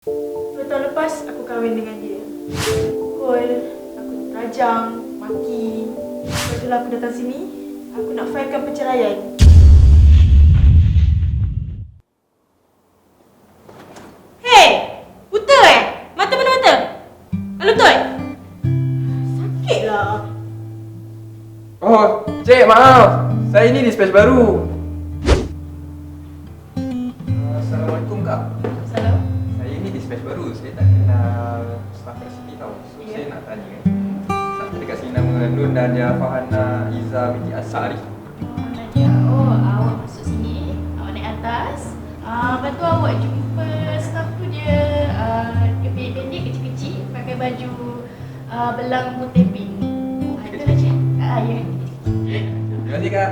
Dua tahun lepas aku kahwin dengan dia. Pukul, aku rajang, maki. Lah aku datang sini, aku nak filekan perceraian. Eh? Lah. Oh, cik maaf. Saya ni dispatch baru. Nun Nadia Fahana Iza binti Asari? Oh, Nadia. Oh, awak masuk sini. Awak naik atas. Ah, lepas tu awak jumpa staff tu dia uh, dia pendek-pendek, kecil-kecil, pakai baju uh, belang putih pink. Ah, itu lah cik. Ah, ya. Terima kasih kak.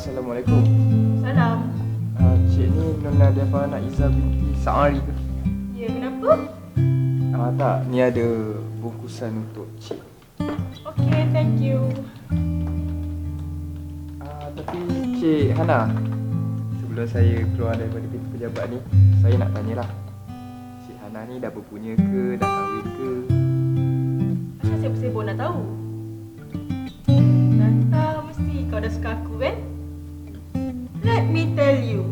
Assalamualaikum. Salam. Uh, cik ni Nona Defa nak Iza binti Sa'ari ke? Ya, kenapa? Ah tak, ni ada bungkusan untuk cik. Okay, thank you. Ah tapi cik Hana, sebelum saya keluar daripada pintu pejabat ni, saya nak tanyalah. Cik Hana ni dah berpunya ke, dah kahwin ke? Siapa sibuk nak tahu? Nata mesti kau dah suka aku kan? Let me tell you.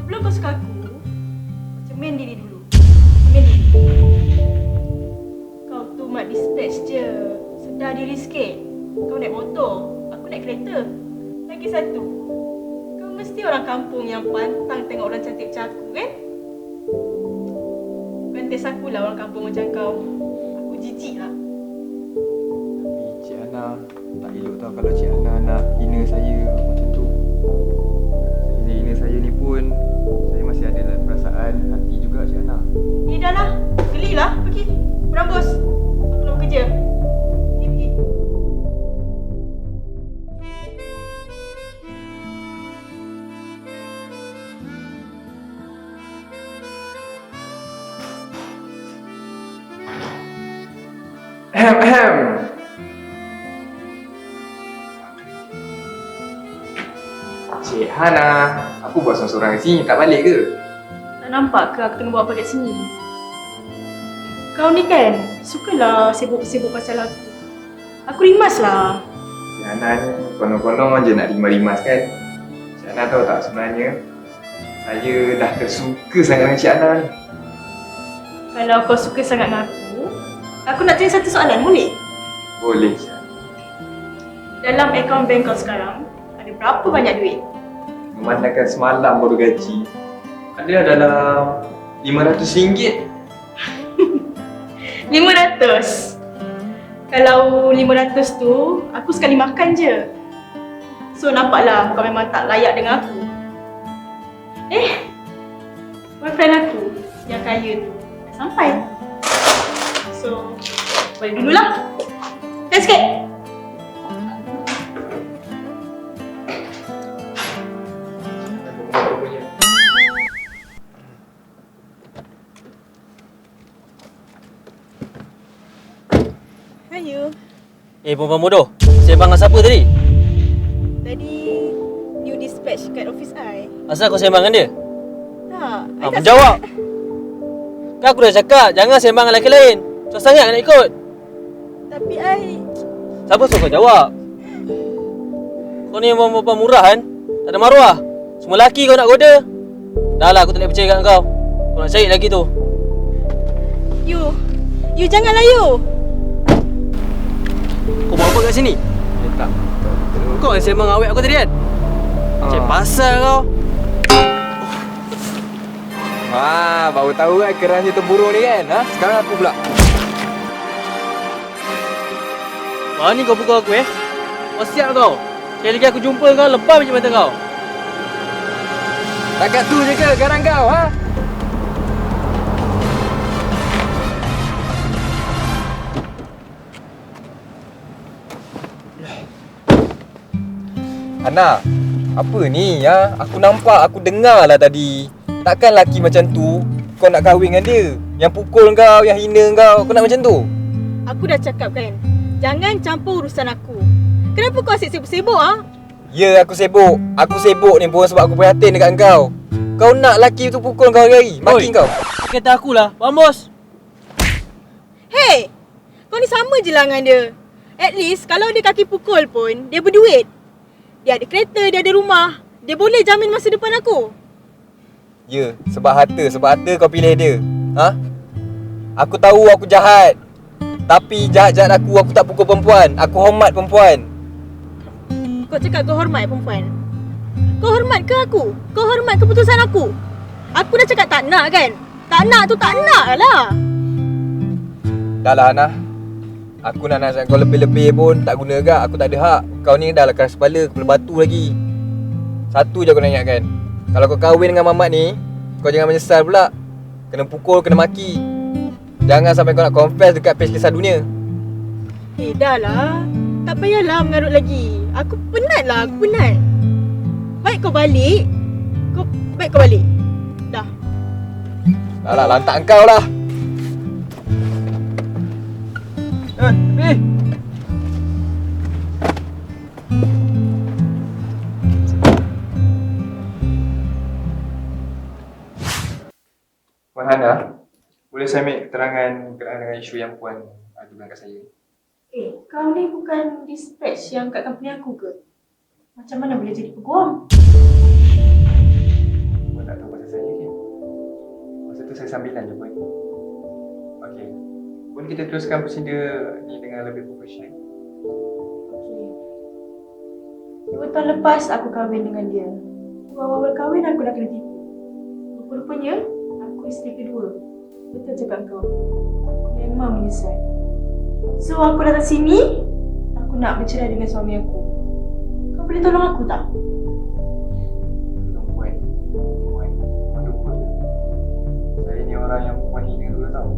Sebelum kau suka aku, cermin diri dulu. Cermin diri. Kau tu mat dispatch je. Sedar diri sikit. Kau naik motor, aku naik kereta. Lagi satu, kau mesti orang kampung yang pantang tengok orang cantik macam aku kan? Bukan tes aku lah orang kampung macam kau. Aku jijik lah. Tapi cik Hana, tak elok tau kalau cik Hana nak hina saya macam tu. Hati juga cik Hana. Eh dah lah. Gelilah. Pergi. Bos. Aku nak bekerja. Pergi, pergi. Ahem, ahem. Cik Hana, aku buat seorang-seorang di sini, tak balik ke? Nampak ke aku tengah buat apa kat sini? Kau ni kan, sukalah sibuk-sibuk pasal aku. Aku rimas lah. Hana ni konon-konon je nak rimas-rimas kan? Cik Hana tahu tak sebenarnya saya dah tersuka sangat dengan Cik Hana ni. Kalau kau suka sangat dengan aku, aku nak tanya satu soalan, boleh? Boleh Cik. Dalam akaun bank kau sekarang, ada berapa banyak duit? Memandangkan semalam baru gaji, ada dalam RM500. 500. Kalau 500 tu, aku sekali makan je. So nampaklah kau memang tak layak dengan aku. Eh, boyfriend aku yang kaya tu sampai. So, balik dululah. Thanks sikit. Hayu. Eh, perempuan bodoh. Sembang dengan siapa tadi? Tadi new dispatch kat office I. Asal kau sembang dengan dia? Tak, Ha, tak menjawab. Kan aku dah cakap, jangan sembang dengan lelaki lain. Susah sangat nak ikut. Tapi I Siapa suruh kau jawab? Kau ni memang perempuan murah kan? Tak ada maruah. Semua lelaki kau nak goda. Dah lah, aku tak boleh percaya kat kau. Kau nak cari lagi tu. You You janganlah you Kau buat apa kat sini? Eh tak. Kau yang sembang awet aku tadi kan? Cik pasal kau. Ah, baru tahu kan kerasnya tempurung ni kan? Ha? Sekarang aku pula. Mana ni kau pukul aku eh? Kau siap kau? Sekali lagi aku jumpa kau, lebam je mata kau. Takat tu je ke garang kau, ha? Ana, apa ni ya? Aku nampak, aku dengar lah tadi. Takkan laki macam tu kau nak kahwin dengan dia? Yang pukul kau, yang hina kau, kau nak macam tu? Aku dah cakap kan, jangan campur urusan aku. Kenapa kau asyik sibuk-sibuk ah? Ya, aku sibuk. Aku sibuk ni pun sebab aku prihatin dekat kau. Kau nak laki tu pukul kau hari-hari, maki Oi. kau. Kata akulah. Faham bos? Hey, kau ni sama je lah dengan dia. At least kalau dia kaki pukul pun, dia berduit. Dia ada kereta, dia ada rumah. Dia boleh jamin masa depan aku. Ya, sebab harta, sebab harta kau pilih dia. Ha? Aku tahu aku jahat. Tapi jahat-jahat aku, aku tak pukul perempuan. Aku hormat perempuan. Kau cakap kau hormat perempuan. Kau hormat ke aku? Kau hormat keputusan aku? Aku dah cakap tak nak kan? Tak nak tu tak nak lah. Dah lah Ana Aku nak nasihat kau lebih-lebih pun tak guna gak Aku tak ada hak Kau ni dah lah keras kepala Kepala batu lagi Satu je aku nak ingatkan Kalau kau kahwin dengan mamat ni Kau jangan menyesal pula Kena pukul, kena maki Jangan sampai kau nak confess dekat page kisah dunia Eh dah lah. Tak payahlah mengarut lagi. Aku penat lah, aku penat. Baik kau balik. Kau baik kau balik. Dah. Dah lah, lantak kau lah Eh, tepi Puan Hana, boleh saya ambil keterangan berkenaan dengan isu yang Puan adukan kat saya? Eh, kau ni bukan dispatch yang kat company aku ke? Macam mana boleh jadi peguam? Puan tak tahu pasal saya ke? Masa tu saya sambilan je Puan. Okey. Boleh kita teruskan prosedur ni dengan lebih profesional? Okay. Dua tahun lepas aku kahwin dengan dia. Awal-awal kahwin aku dah kena tipu. Rupa-rupanya aku isteri kedua. Betul cakap kau. Memang menyesal. So aku datang sini, aku nak bercerai dengan suami aku. Kau boleh tolong aku tak? Orang yang Puan hina dulu tau.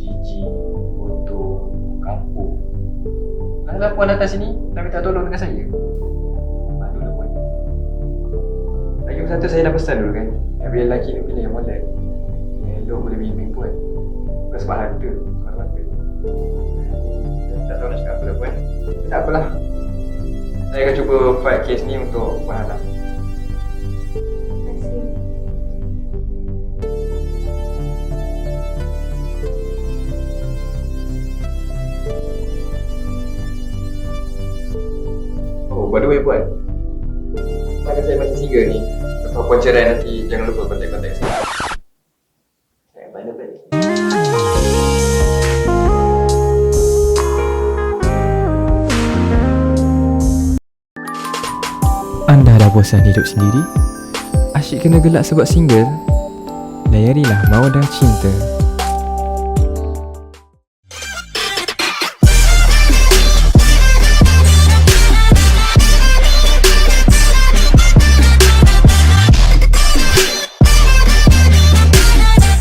Jiji, Kenapa Puan datang sini dan minta tolong dengan saya? Malu lah Puan. Lagi satu saya dah pesan dulu kan. Yang biar lelaki ni pilih yang molek. Yang elok boleh bimbing Puan. Bukan sebab harta, semata-mata. Saya tak tahu nak cakap apa lah Puan. Tak apalah. Saya akan cuba fight case ni untuk Puan Hana. Puan Takkan saya masih single ni. Lepas Puan cerai nanti? Jangan lupa kontak-kontak saya. Saya mana balik. Anda dah bosan hidup sendiri? Asyik kena gelak sebab single? Layarilah Mawadah Cinta